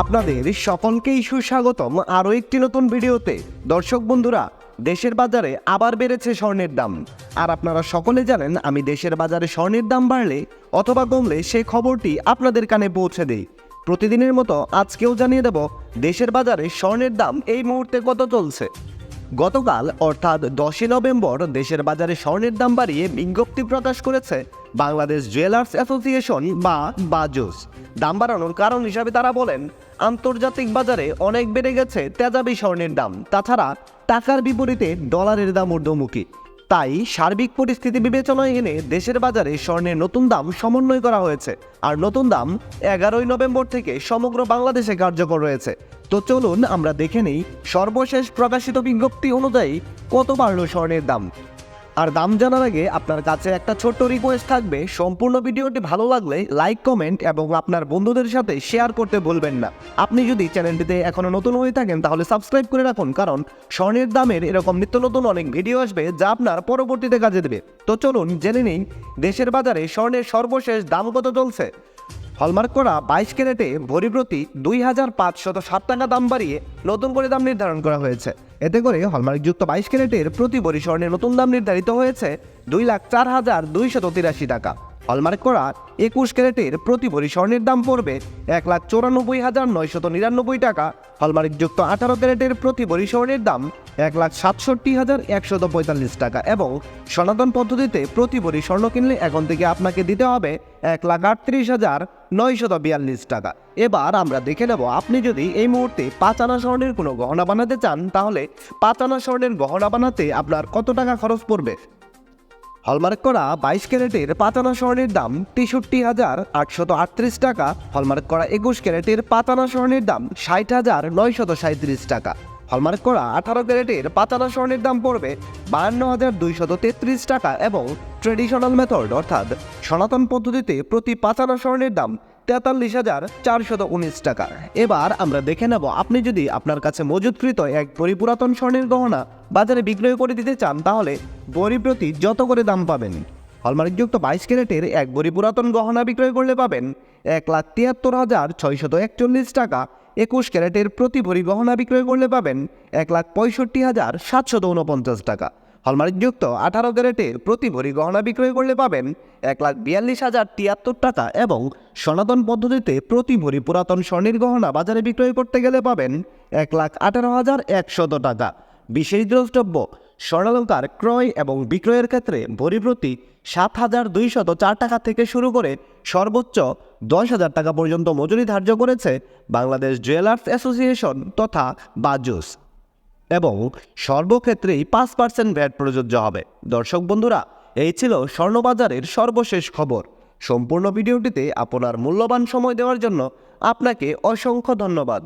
আপনাদের সকলকেই সুস্বাগতম আরও একটি নতুন ভিডিওতে। দর্শক বন্ধুরা, দেশের বাজারে আবার বেড়েছে স্বর্ণের দাম। আর আপনারা সকলে জানেন, আমি দেশের বাজারে স্বর্ণের দাম বাড়লে অথবা কমলে সেই খবরটি আপনাদের কানে পৌঁছে দেই। প্রতিদিনের মতো আজকেও জানিয়ে দেব, দেশের বাজারে স্বর্ণের দাম এই মুহূর্তে কত চলছে। গতকাল, অর্থাৎ দশই নভেম্বর, দেশের বাজারে স্বর্ণের দাম বাড়িয়ে বিজ্ঞপ্তি প্রকাশ করেছে বাংলাদেশ জুয়েলার্স অ্যাসোসিয়েশন বা বাজুস। দাম বাড়ানোর কারণ হিসাবে তারা বলেন, আন্তর্জাতিক বাজারে অনেক বেড়ে গেছে তেজাবি স্বর্ণের দাম, তাছাড়া টাকার বিপরীতে ডলারের দাম ঊর্ধ্বমুখী। তাই সার্বিক পরিস্থিতি বিবেচনায় এনে দেশের বাজারে স্বর্ণের নতুন দাম সমন্বয় করা হয়েছে, আর নতুন দাম এগারোই নভেম্বর থেকে সমগ্র বাংলাদেশে কার্যকর রয়েছে। তো চলুন আমরা দেখে নেই সর্বশেষ প্রকাশিত বিজ্ঞপ্তি অনুযায়ী কত বাড়লো স্বর্ণের দাম। আর দাম জানার আগে আপনার কাছে একটা ছোট্ট রিকোয়েস্ট থাকবে। সম্পূর্ণ ভিডিওটি ভালো লাগলে লাইক কমেন্ট এবং আপনার বন্ধুদের সাথে শেয়ার করতে ভুলবেন না। আপনি যদি চ্যানেলটিতে এখনও নতুন হয়ে থাকেন, তাহলে সাবস্ক্রাইব করে রাখুন, কারণ স্বর্ণের দামের এরকম নিত্য নতুন অনেক ভিডিও আসবে যা আপনার পরবর্তীতে কাজে দেবে। তো চলুন জেনে নিন দেশের বাজারে স্বর্ণের সর্বশেষ দাম কত চলছে? হলমার্ক করা বাইশ ক্যারেটে ভরি প্রতি দুই হাজার পাঁচশত ষাট টাকা দাম বাড়িয়ে নতুন করে দাম নির্ধারণ করা হয়েছে। এতে করে হলমার্কযুক্ত বাইশ ক্যারেটের প্রতি ভরি স্বর্ণের নতুন দাম নির্ধারিত হয়েছে দুই লাখ চার হাজার দুইশত তিরাশি টাকা। হলমার্ক করা একুশ ক্যারেটের প্রতি ভরি স্বর্ণের দাম পড়বে এক লাখ চৌরানব্বই হাজার নয়শত নিরানব্বই টাকা। হলমার্কযুক্ত আঠারো ক্যারেটের প্রতি ভরি স্বর্ণের দাম এক লাখ সাতষট্টি হাজার একশত পঁয়তাল্লিশ টাকা এবং সনাতন পদ্ধতিতে প্রতি ভরি স্বর্ণ কিনলে এখন থেকে আপনাকে দিতে হবে এক লাখ আটত্রিশ হাজার নয়শত বিয়াল্লিশ টাকা। এবার আমরা দেখে নেব, আপনি যদি এই মুহূর্তে পাঁচ আনা স্বর্ণের কোনো গহনা বানাতে চান, তাহলে পাঁচ আনা স্বর্ণের গহনা বানাতে আপনার কত টাকা খরচ পড়বে? হলমার্ক করা বাইশ ক্যারেটের পাতানা স্বর্ণের দাম তেষট্টি হাজার আটশত আটত্রিশ টাকা। হলমার্ক করা একুশ ক্যারেটের পাতানা স্বর্ণের দাম ষাট হাজার নয়শত সাঁত্রিশ টাকা। হলমার্ক করা আঠারো ক্যারেটের পাতানা স্বর্ণের দাম পড়বে বায়ান্ন হাজার দুইশত তেত্রিশ টাকা এবং ট্রেডিশনাল মেথড অর্থাৎ সনাতন পদ্ধতিতে প্রতি পাতানা স্বর্ণের দাম তেতাল্লিশ হাজার চারশত উনিশ টাকা। এবার আমরা দেখে নেব, আপনি যদি আপনার কাছে মজুদকৃত এক পরিপুরাতন স্বর্ণের গহনা বাজারে বিক্রয় করে দিতে চান, তাহলে বড়ি প্রতি যত করে দাম পাবেন? হলমার্কযুক্ত বাইশ ক্যারেটের এক বড়ি পুরাতন গহনা বিক্রয় করলে পাবেন এক লাখ তিয়াত্তর হাজার ছয়শত একচল্লিশ টাকা। একুশ ক্যারেটের প্রতি ভরি গহনা বিক্রয় করলে পাবেন এক লাখ পঁয়ষট্টি হাজার সাতশত উনপঞ্চাশ টাকা। হলমার্কযুক্ত আঠারো ক্যারেটের প্রতি ভরি গহনা বিক্রয় করলে পাবেন এক লাখ বিয়াল্লিশ হাজার তিয়াত্তর টাকা এবং সনাতন পদ্ধতিতে প্রতি ভরি পুরাতন স্বর্ণের গহনা বাজারে বিক্রয় করতে গেলে পাবেন এক লাখ আঠারো হাজার একশত টাকা। বিশেষ দ্রষ্টব্য, স্বর্ণালঙ্কার ক্রয় এবং বিক্রয়ের ক্ষেত্রে ভরি প্রতি সাত হাজার দুইশত চার টাকা থেকে শুরু করে সর্বোচ্চ দশ হাজার টাকা পর্যন্ত মজুরি ধার্য করেছে বাংলাদেশ জুয়েলার্স অ্যাসোসিয়েশন তথা বাজুস। এবং সর্বক্ষেত্রেই পাঁচ পার্সেন্ট ভ্যাট প্রযোজ্য হবে। দর্শক বন্ধুরা, এই ছিল স্বর্ণবাজারের সর্বশেষ খবর। সম্পূর্ণ ভিডিওটিতে আপনার মূল্যবান সময় দেওয়ার জন্য আপনাকে অসংখ্য ধন্যবাদ।